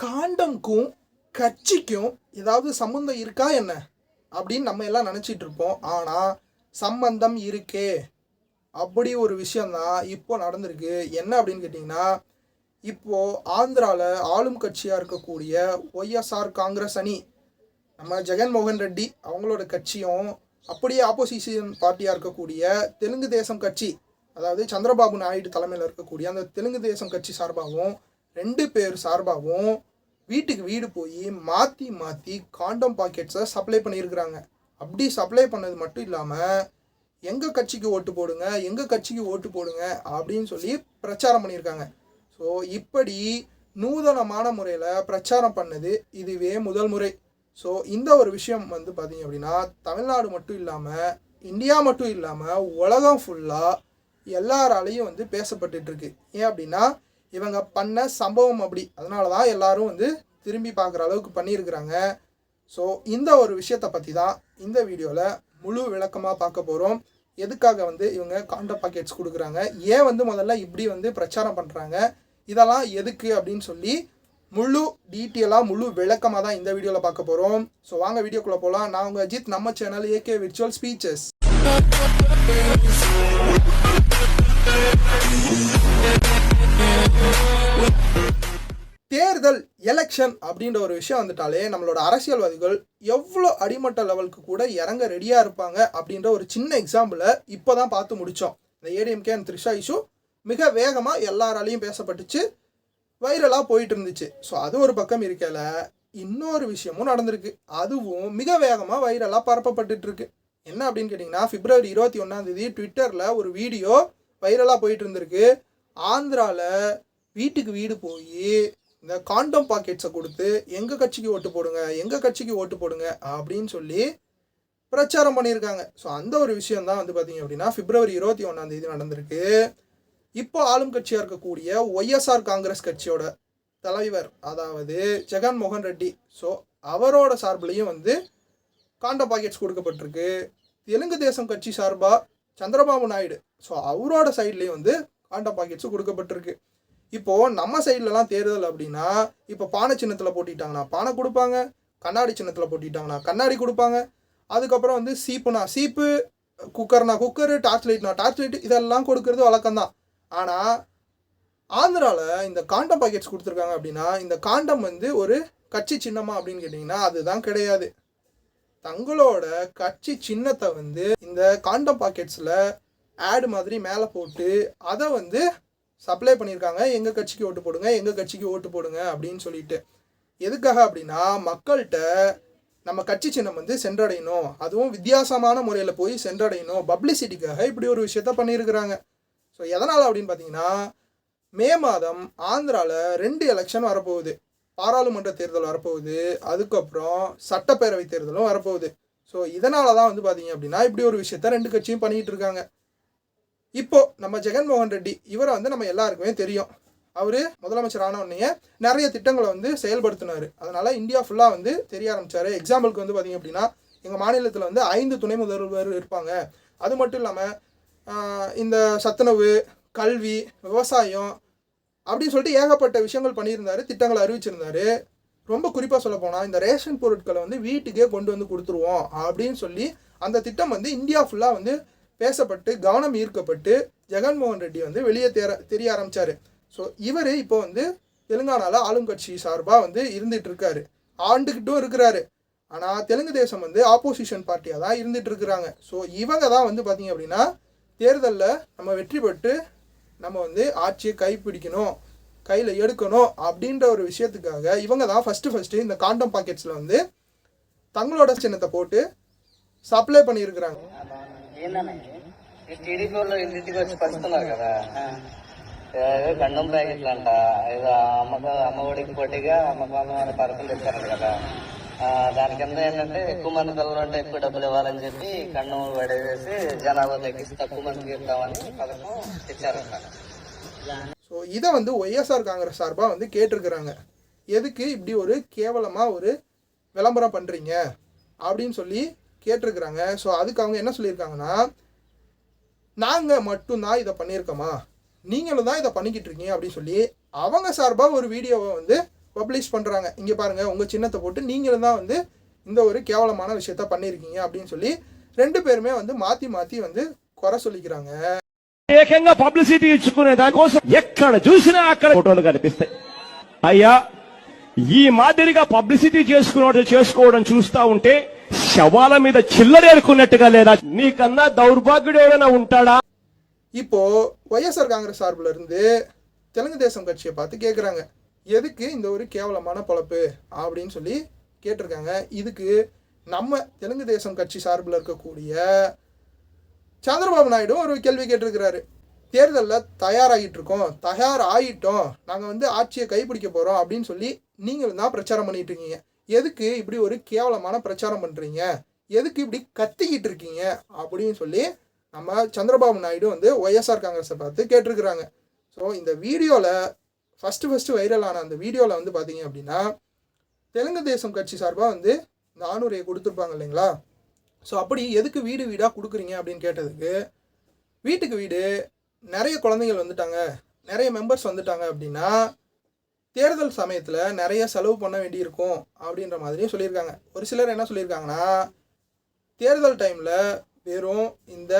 காண்டம்க்கும் கட்சிக்கும் ஏதாவது சம்மந்தம் இருக்கா என்ன? அப்படின்னு நம்ம எல்லாம் நினச்சிட்டு இருப்போம். ஆனால் சம்பந்தம் இருக்கே. அப்படி ஒரு விஷயந்தான் இப்போ நடந்திருக்கு. என்ன அப்படின்னு கேட்டிங்கன்னா இப்போ ஆந்திராவில் ஆளும் கட்சியாக இருக்கக்கூடிய ஒய்எஸ்ஆர் காங்கிரஸ் அணி நம்ம ஜெகன்மோகன் ரெட்டி அவங்களோட கட்சியும் அப்படியே ஆப்போசிஷன் பார்ட்டியாக இருக்கக்கூடிய தெலுங்கு தேசம் கட்சி அதாவது சந்திரபாபு நாயுடு தலைமையில் இருக்கக்கூடிய அந்த தெலுங்கு தேசம் கட்சி சார்பாகவும் ரெண்டு பேர் சார்பாகவும் வீட்டுக்கு வீடு போய் மாற்றி மாற்றி காண்டம் பாக்கெட்ஸை சப்ளை பண்ணியிருக்கிறாங்க. அப்படி சப்ளை பண்ணது மட்டும் இல்லாமல் எங்கள் கட்சிக்கு ஓட்டு போடுங்க எங்கள் கட்சிக்கு ஓட்டு போடுங்க அப்படின்னு சொல்லி பிரச்சாரம் பண்ணியிருக்காங்க. ஸோ இப்படி நூதனமான முறையில் பிரச்சாரம் பண்ணது இதுவே முதல் முறை. ஸோ இந்த ஒரு விஷயம் வந்து பார்த்தீங்க அப்படின்னா தமிழ்நாடு மட்டும் இல்லாமல் இந்தியா மட்டும் இல்லாமல் உலகம் ஃபுல்லாக எல்லாராலையும் வந்து பேசப்பட்டுருக்கு ஏன் அப்படின்னா இவங்க பண்ண சம்பவம் அப்படி. அதனால தான் எல்லாரும் வந்து திரும்பி பார்க்குற அளவுக்கு பண்ணியிருக்கிறாங்க. ஸோ இந்த ஒரு விஷயத்தை பற்றி தான் இந்த வீடியோவில் முழு விளக்கமாக பார்க்க போகிறோம் எதுக்காக வந்து இவங்க காண்ட பாக்கெட்ஸ் கொடுக்குறாங்க? ஏன் வந்து முதல்ல இப்படி வந்து பிரச்சாரம் பண்ணுறாங்க இதெல்லாம் எதுக்கு அப்படின்னு சொல்லி முழு டீட்டெயிலாக முழு விளக்கமாக தான் இந்த வீடியோவில் பார்க்க போகிறோம் ஸோ வாங்க வீடியோக்குள்ளே போகலாம் நான் உங்கள் அஜித் நம்ம சேனல் ஏகே விர்ச்சுவல் ஸ்பீச்சஸ் தேர்தல் எலெக்ஷன் அப்படின்ற ஒரு விஷயம் வந்துட்டாலே நம்மளோட அரசியல்வாதிகள் எவ்வளோ அடிமட்ட லெவலுக்கு கூட இறங்க ரெடியாக இருப்பாங்க அப்படின்ற ஒரு சின்ன எக்ஸாம்பிளை இப்போ தான் பார்த்து முடித்தோம் இந்த ஏடிஎம்கே அண்ட் த்ரிஷா இஷ்யூ மிக வேகமாக எல்லாராலையும் பேசப்பட்டுச்சு வைரலாக போயிட்டு இருந்துச்சு. ஸோ அது ஒரு பக்கம் இருக்கல இன்னொரு விஷயமும் நடந்திருக்கு. அதுவும் மிக வேகமாக வைரலாக பரப்பப்பட்டுட்டு இருக்கு. என்ன அப்படின்னு கேட்டிங்கன்னா பிப்ரவரி இருபத்தி ஒன்றாந்தேதி ட்விட்டரில் ஒரு வீடியோ வைரலாக போயிட்டு இருந்திருக்கு. ஆந்திராவில் வீட்டுக்கு வீடு போய் இந்த காண்டம் பாக்கெட்ஸை கொடுத்து எங்கள் கட்சிக்கு ஓட்டு போடுங்க எங்கள் கட்சிக்கு ஓட்டு போடுங்க அப்படின்னு சொல்லி பிரச்சாரம் பண்ணியிருக்காங்க. ஸோ அந்த ஒரு விஷயம் தான் வந்து பார்த்தீங்க அப்படின்னா பிப்ரவரி இருபத்தி ஒன்றாம் தேதி நடந்திருக்கு. இப்போ ஆளும் கட்சியாக இருக்கக்கூடிய ஒய்எஸ்ஆர் காங்கிரஸ் கட்சியோட தலைவர் அதாவது ஜெகன் மோகன் ரெட்டி. ஸோ அவரோட சார்பிலையும் வந்து காண்ட பாக்கெட்ஸ் கொடுக்கப்பட்டிருக்கு. தெலுங்கு தேசம் கட்சி சார்பாக சந்திரபாபு நாயுடு. ஸோ அவரோட சைட்லேயும் வந்து காண்ட பாக்கெட்ஸும் கொடுக்கப்பட்டிருக்கு. இப்போது நம்ம சைட்லலாம் தேர்தல் அப்படின்னா இப்போ பானை சின்னத்தில் போட்டிட்டாங்கன்னா பானை கொடுப்பாங்க. கண்ணாடி சின்னத்தில் போட்டிட்டாங்கன்னா கண்ணாடி கொடுப்பாங்க. அதுக்கப்புறம் வந்து சீப்புனா சீப்பு குக்கர்னா குக்கரு டார்ச் லைட்னா டார்ச் லைட் இதெல்லாம் கொடுக்கறது வழக்கம்தான். ஆனால் ஆந்திராவில் இந்த காண்டம் பாக்கெட்ஸ் கொடுத்துருக்காங்க அப்படின்னா இந்த காண்டம் வந்து ஒரு கட்சி சின்னமா அப்படின்னு கேட்டிங்கன்னா அதுதான் கிடையாது. தங்களோட கட்சி சின்னத்தை வந்து இந்த காண்டம் பாக்கெட்ஸில் ஆடு மாதிரி மேலே போட்டு அதை வந்து சப்ளை பண்ணியிருக்காங்க. எங்கள் கட்சிக்கு ஓட்டு போடுங்க எங்கள் கட்சிக்கு ஓட்டு போடுங்க அப்படின்னு சொல்லிட்டு. எதுக்காக அப்படின்னா மக்கள்கிட்ட நம்ம கட்சி சின்னம் வந்து சென்றடையணும். அதுவும் வித்தியாசமான முறையில் போய் சென்றடையணும். பப்ளிசிட்டிக்காக இப்படி ஒரு விஷயத்த பண்ணியிருக்கிறாங்க. ஸோ எதனால் அப்படின்னு பார்த்தீங்கன்னா மே மாதம் ஆந்திராவில் ரெண்டு எலெக்ஷன் வரப்போகுது. பாராளுமன்ற தேர்தல் வரப்போகுது. அதுக்கப்புறம் சட்டப்பேரவை தேர்தலும் வரப்போகுது. ஸோ இதனால தான் வந்து பார்த்தீங்க அப்படின்னா இப்படி ஒரு விஷயத்த ரெண்டு கட்சியும் பண்ணிக்கிட்டு இருக்காங்க. இப்போ நம்ம ஜெகன்மோகன் ரெட்டி இவரை வந்து நம்ம எல்லாருக்குமே தெரியும். அவர் முதலமைச்சர் ஆன நிறைய திட்டங்களை வந்து செயல்படுத்தினார். அதனால் இந்தியா ஃபுல்லாக வந்து தெரிய ஆரம்பிச்சார். எக்ஸாம்பிளுக்கு வந்து பார்த்திங்க அப்படின்னா எங்கள் மாநிலத்தில் வந்து ஐந்து துணை முதல்வர் இருப்பாங்க. அது மட்டும் இல்லாமல் இந்த சத்துணவு கல்வி விவசாயம் அப்படின்னு சொல்லிட்டு ஏகப்பட்ட விஷயங்கள் பண்ணியிருந்தார் திட்டங்களை அறிவிச்சிருந்தாரு. ரொம்ப குறிப்பாக சொல்ல போனால் இந்த ரேஷன் பொருட்களை வந்து வீட்டுக்கே கொண்டு வந்து கொடுத்துருவோம் அப்படின்னு சொல்லி அந்த திட்டம் வந்து இந்தியா ஃபுல்லாக வந்து பேசப்பட்டு கவனம் ஈர்க்கப்பட்டு ஜெகன்மோகன் ரெட்டி வந்து வெளியே தேர தெரிய ஆரம்பித்தார் ஸோ இவர் இப்போ வந்து தெலுங்கானாவில் ஆளும் கட்சி சார்பாக வந்து இருந்துகிட்டு இருக்காரு ஆண்டுக்கிட்டும் இருக்கிறாரு. ஆனால் தெலுங்கு தேசம் வந்து ஆப்போசிஷன் பார்ட்டியாக தான் இருந்துகிட்ருக்குறாங்க இருக்கிறாங்க ஸோ இவங்க தான் வந்து பார்த்திங்க அப்படின்னா தேர்தலில் நம்ம வெற்றி பெற்று நம்ம வந்து ஆட்சியை கைப்பிடிக்கணும் கையில் எடுக்கணும் அப்படின்ற ஒரு விஷயத்துக்காக இவங்க தான் ஃபஸ்ட்டு ஃபஸ்ட்டு இந்த காண்டம் பாக்கெட்ஸில் வந்து தங்களோட சின்னத்தை போட்டு சப்ளை பண்ணியிருக்கிறாங்க. ఏంటనండి ఈ టీడీపీ వాళ్ళు ఇంటింటికి వచ్చి పంచుతున్నారు కదా ఏదో గండం ప్యాకెట్లు అంట ఏదో అమ్మక అమ్మఒడికి పోటీగా అమ్మకం అనే పథకం తెచ్చారు కదా ఆ, దాని కింద ఏంటంటే ఎక్కువ మంది పిల్లలు ఉంటే ఎక్కువ డబ్బులు ఇవ్వాలని చెప్పి కన్నం పడేసి జనాభా తగ్గిసి తక్కువ మందికి ఇద్దామని పథకం తెచ్చారంట ஸோ இதை வந்து ஒய்எஸ்ஆர் காங்கிரஸ் சார்பாக வந்து கேட்டிருக்கிறாங்க எதுக்கு இப்படி ஒரு கேவலமாக ஒரு விளம்பரம் பண்ணுறீங்க அப்படின்னு சொல்லி கேட்டிருக்கிறாங்க ஸோ அதுக்கு அவங்க என்ன சொல்லியிருக்காங்கன்னா நாங்கள் மட்டும்தான் இதை பண்ணியிருக்கோமா நீங்களும் தான் இதை பண்ணிக்கிட்டு இருக்கீங்க அப்படின்னு சொல்லி அவங்க சார்பாக ஒரு வீடியோவை வந்து பப்ளிஷ் பண்ணுறாங்க இங்கே பாருங்கள் உங்கள் சின்னத்தை போட்டு நீங்களும் தான் வந்து இந்த ஒரு கேவலமான விஷயத்த பண்ணியிருக்கீங்க அப்படின்னு சொல்லி ரெண்டு பேருமே வந்து மாற்றி மாற்றி வந்து குறை சொல்லிக்கிறாங்க ఏకంగా పబ్లిసిటీ ఇచ్చుకునే దానికోసం ఎక్కడ చూసినా అక్కడ ఫోటోలు కనిపిస్తాయి అయ్యా ఈ మాదిరిగా పబ్లిసిటీ చేసుకున్నట్టు చేసుకోవడం చూస్తా ఉంటే శవాల మీద చిల్లరేరుకున్నట్టుగా లేదా నీకన్నా దౌర్భాగ్యుడు ఎవరైనా ఉంటాడా இப்போ ஒய்எஸ்ஆர் காங்கிரஸ் சார்பில் இருந்து தெலுங்கு தேசம் கட்சியை பார்த்து கேட்குறாங்க எதுக்கு இந்த ஒரு கேவலமான பொழப்பு அப்படின்னு சொல்லி கேட்டிருக்காங்க இதுக்கு நம்ம தெலுங்கு தேசம் கட்சி சார்பில் இருக்கக்கூடிய சந்திரபாபு நாயுடு ஒரு கேள்வி கேட்டிருக்கிறாரு தேர்தலில் தயாராகிட்டு இருக்கோம் தயார் ஆகிட்டோம் நாங்கள் வந்து ஆட்சியை கைப்பிடிக்க போகிறோம் அப்படின்னு சொல்லி நீங்களும் தான் பிரச்சாரம் பண்ணிட்டு இருக்கீங்க எதுக்கு இப்படி ஒரு கேவலமான பிரச்சாரம் பண்ணுறீங்க எதுக்கு இப்படி கத்திக்கிட்டு இருக்கீங்க? அப்படின்னு சொல்லி நம்ம சந்திரபாபு நாயுடு வந்து ஒய்எஸ்ஆர் காங்கிரஸை பார்த்து கேட்டிருக்கிறாங்க. ஸோ இந்த வீடியோவில் ஃபஸ்ட்டு ஃபஸ்ட்டு வைரலான அந்த வீடியோவில் வந்து பார்த்தீங்க அப்படின்னா தெலுங்கு தேசம் கட்சி சார்பாக வந்து இந்த ஆணுரையை கொடுத்துருப்பாங்க இல்லைங்களா? ஸோ அப்படி எதுக்கு வீடு வீடாக கொடுக்குறீங்க அப்படின்னு கேட்டதுக்கு வீட்டுக்கு வீடு நிறைய குழந்தைகள் வந்துட்டாங்க. நிறைய மெம்பர்ஸ் வந்துட்டாங்க அப்படின்னா தேர்தல் சமயத்தில் நிறைய செலவு பண்ண வேண்டியிருக்கும் அப்படின்ற மாதிரியும் சொல்லியிருக்காங்க. ஒரு சிலர் என்ன சொல்லியிருக்காங்கன்னா தேர்தல் டைமில் வெறும் இந்த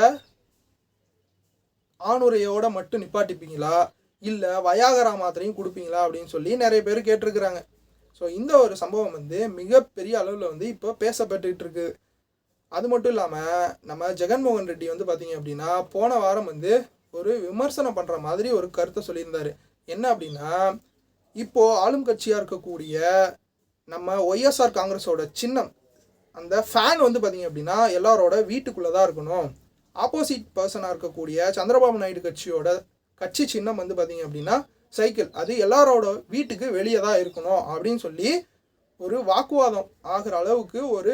ஆணுரையோட மட்டும் நிப்பாட்டிப்பீங்களா? இல்லை வயாகரா மாத்திரையும் கொடுப்பீங்களா? அப்படின்னு சொல்லி நிறைய பேர் கேட்டிருக்கிறாங்க. ஸோ இந்த ஒரு சம்பவம் வந்து மிகப்பெரிய அளவில் வந்து இப்போ பேசப்பட்டுக்கிட்டு இருக்கு அது மட்டும் இல்லாமல் நம்ம ஜெகன்மோகன் ரெட்டி வந்து பார்த்தீங்க அப்படின்னா போன வாரம் வந்து ஒரு விமர்சனம் பண்ணுற மாதிரி ஒரு கருத்தை சொல்லியிருந்தார். என்ன அப்படின்னா இப்போது ஆளும் கட்சியாக இருக்கக்கூடிய நம்ம ஒய்எஸ்ஆர் காங்கிரஸோட சின்னம் அந்த ஃபேன் வந்து பார்த்திங்க அப்படின்னா எல்லாரோட வீட்டுக்குள்ளே தான் இருக்கணும் ஆப்போசிட் பர்சனாக இருக்கக்கூடிய சந்திரபாபு நாயுடு கட்சியோட கட்சி சின்னம் வந்து பார்த்திங்க அப்படின்னா சைக்கிள் அது எல்லாரோட வீட்டுக்கு வெளியே தான் இருக்கணும் அப்படின்னு சொல்லி ஒரு வாக்குவாதம் ஆகிற அளவுக்கு ஒரு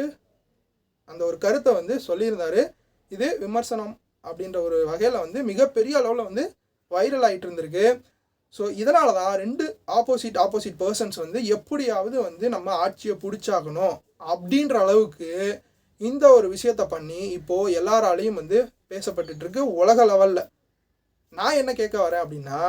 அந்த ஒரு கருத்தை வந்து சொல்லியிருந்தார். இது விமர்சனம் அப்படின்ற ஒரு வகையில் வந்து மிகப்பெரிய அளவில் வந்து வைரல் ஆகிட்டு இருந்திருக்கு. ஸோ இதனால தான் ரெண்டு ஆப்போசிட் ஆப்போசிட் பர்சன்ஸ் வந்து எப்படியாவது வந்து நம்ம ஆட்சியை பிடிச்சாகணும். அப்படின்ற அளவுக்கு இந்த ஒரு விஷயத்த பண்ணி இப்போது எல்லாராலையும் வந்து பேசப்பட்டுருக்கு உலக லெவலில் நான் என்ன கேட்க வரேன் அப்படின்னா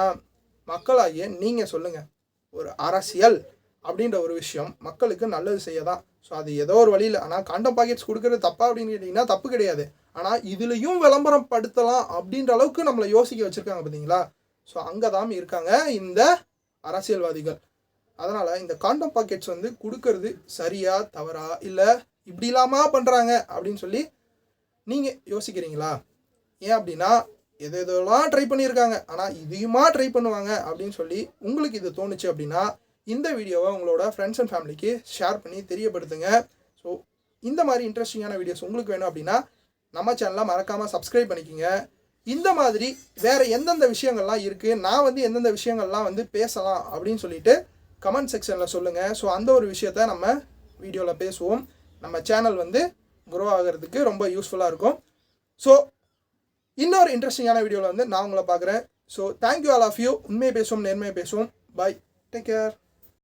மக்களாகிய நீங்கள் சொல்லுங்கள் ஒரு அரசியல் அப்படின்ற ஒரு விஷயம் மக்களுக்கு நல்லது செய்ய தான் ஸோ அது ஏதோ ஒரு வழியில். ஆனால் காண்டம் பாக்கெட்ஸ் கொடுக்கறது தப்பா அப்படின்னு கேட்டிங்கன்னா தப்பு கிடையாது. ஆனால் இதுலேயும் விளம்பரம் படுத்தலாம் அப்படின்ற அளவுக்கு நம்மளை யோசிக்க வச்சுருக்காங்க பார்த்தீங்களா ஸோ அங்கே தான் இருக்காங்க இந்த அரசியல்வாதிகள். அதனால் இந்த காண்டம் பாக்கெட்ஸ் வந்து கொடுக்கறது சரியா தவறா இல்லை இப்படி இல்லாமல் பண்ணுறாங்க அப்படின்னு சொல்லி நீங்கள் யோசிக்கிறீங்களா? ஏன் அப்படின்னா எது எதெல்லாம் ட்ரை பண்ணியிருக்காங்க. ஆனால் இதையுமா ட்ரை பண்ணுவாங்க அப்படின்னு சொல்லி உங்களுக்கு இது தோணுச்சு அப்படின்னா இந்த வீடியோவை உங்களோட ஃப்ரெண்ட்ஸ் அண்ட் ஃபேமிலிக்கு ஷேர் பண்ணி தெரியப்படுத்துங்க. ஸோ இந்த மாதிரி இன்ட்ரெஸ்டிங்கான வீடியோஸ் உங்களுக்கு வேணும் அப்படின்னா நம்ம சேனலை மறக்காமல் சப்ஸ்கிரைப் பண்ணிக்கோங்க. இந்த மாதிரி வேறு எந்தெந்த விஷயங்கள்லாம் இருக்குது நான் வந்து எந்தெந்த விஷயங்கள்லாம் வந்து பேசலாம் அப்படின்னு சொல்லிட்டு கமெண்ட் செக்ஷனில் சொல்லுங்கள் ஸோ அந்த ஒரு விஷயத்த நம்ம வீடியோவில் பேசுவோம். நம்ம சேனல் வந்து க்ரோ ஆகிறதுக்கு ரொம்ப யூஸ்ஃபுல்லாக இருக்கும். ஸோ இன்னொரு இன்ட்ரெஸ்டிங்கான வீடியோவில் வந்து நான் உங்களை பார்க்குறேன். So thank you all of you உண்மையை பேசுவோம் நேர்மையை பேசுவோம். Bye take care